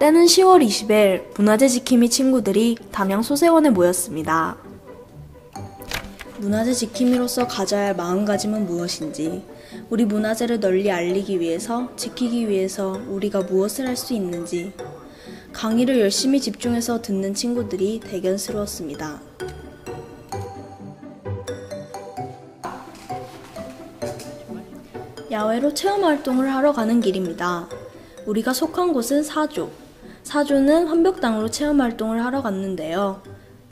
때는 10월 20일 문화재 지킴이 친구들이 담양 소세원에 모였습니다. 문화재 지킴이로서 가져야 할 마음가짐은 무엇인지, 우리 문화재를 널리 알리기 위해서, 지키기 위해서 우리가 무엇을 할 수 있는지, 강의를 열심히 집중해서 듣는 친구들이 대견스러웠습니다. 야외로 체험 활동을 하러 가는 길입니다. 우리가 속한 곳은 사조. 사조는 환벽당으로 체험 활동을 하러 갔는데요.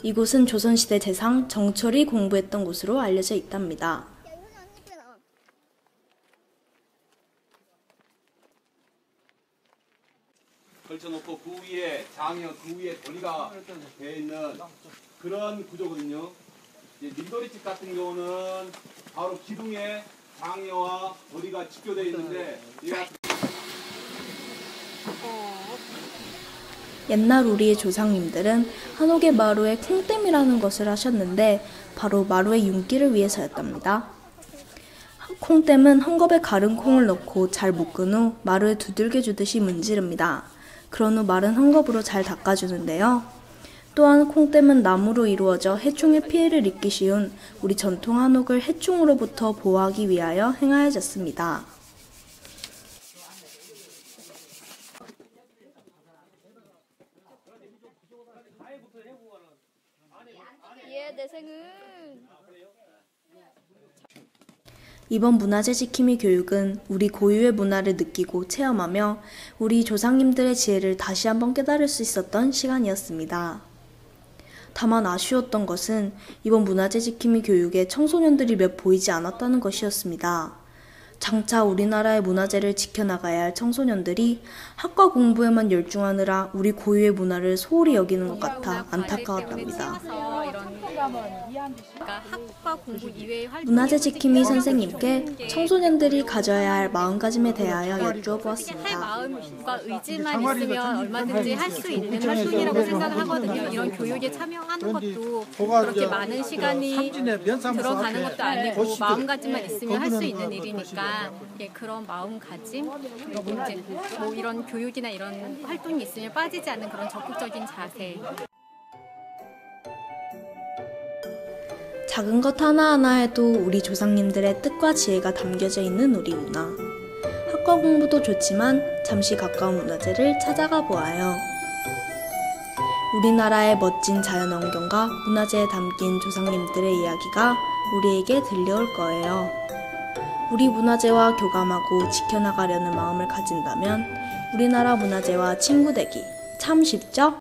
이곳은 조선시대 재상 정철이 공부했던 곳으로 알려져 있답니다. 걸쳐놓고 그 위에 장여 그 위에 도리가 되어 있는 그런 구조거든요. 밀도리집 같은 경우는 바로 기둥에 장여와 도리가 집교되어 있는데 얘가 옛날 우리의 조상님들은 한옥의 마루에 콩댐이라는 것을 하셨는데 바로 마루의 윤기를 위해서였답니다. 콩댐은 헝겊에 가른 콩을 넣고 잘 묶은 후 마루에 두들겨 주듯이 문지릅니다. 그런 후 마른 헝겊으로 잘 닦아주는데요. 또한 콩댐은 나무로 이루어져 해충의 피해를 입기 쉬운 우리 전통 한옥을 해충으로부터 보호하기 위하여 행하여졌습니다. 얘 내생은 이번 문화재 지킴이 교육은 우리 고유의 문화를 느끼고 체험하며 우리 조상님들의 지혜를 다시 한번 깨달을 수 있었던 시간이었습니다. 다만 아쉬웠던 것은 이번 문화재 지킴이 교육에 청소년들이 몇 보이지 않았다는 것이었습니다. 장차 우리나라의 문화재를 지켜나가야 할 청소년들이 학과 공부에만 열중하느라 우리 고유의 문화를 소홀히 여기는 것 같아 안타까웠답니다. 문화재 지킴이 선생님께 청소년들이 가져야 할 마음가짐에 대하여 할 여쭈어보았습니다. 마음과 의지만 있으면 얼마든지 할 수 있는 활동이라고 생각을 하거든요. 이런 교육에 참여하는 것도 그렇게 많은 시간이 들어가는 것도 아니고 마음가짐만 있으면 할 수 있는 일이 예, 그런 마음가짐 그리고 이제 뭐 이런 교육이나 이런 활동이 있으면 빠지지 않는 그런 적극적인 자세 작은 것 하나하나에도 우리 조상님들의 뜻과 지혜가 담겨져 있는 우리 문화. 학과 공부도 좋지만 잠시 가까운 문화재를 찾아가 보아요. 우리나라의 멋진 자연환경과 문화재에 담긴 조상님들의 이야기가 우리에게 들려올 거예요. 우리 문화재와 교감하고 지켜나가려는 마음을 가진다면 우리나라 문화재와 친구 되기 참 쉽죠?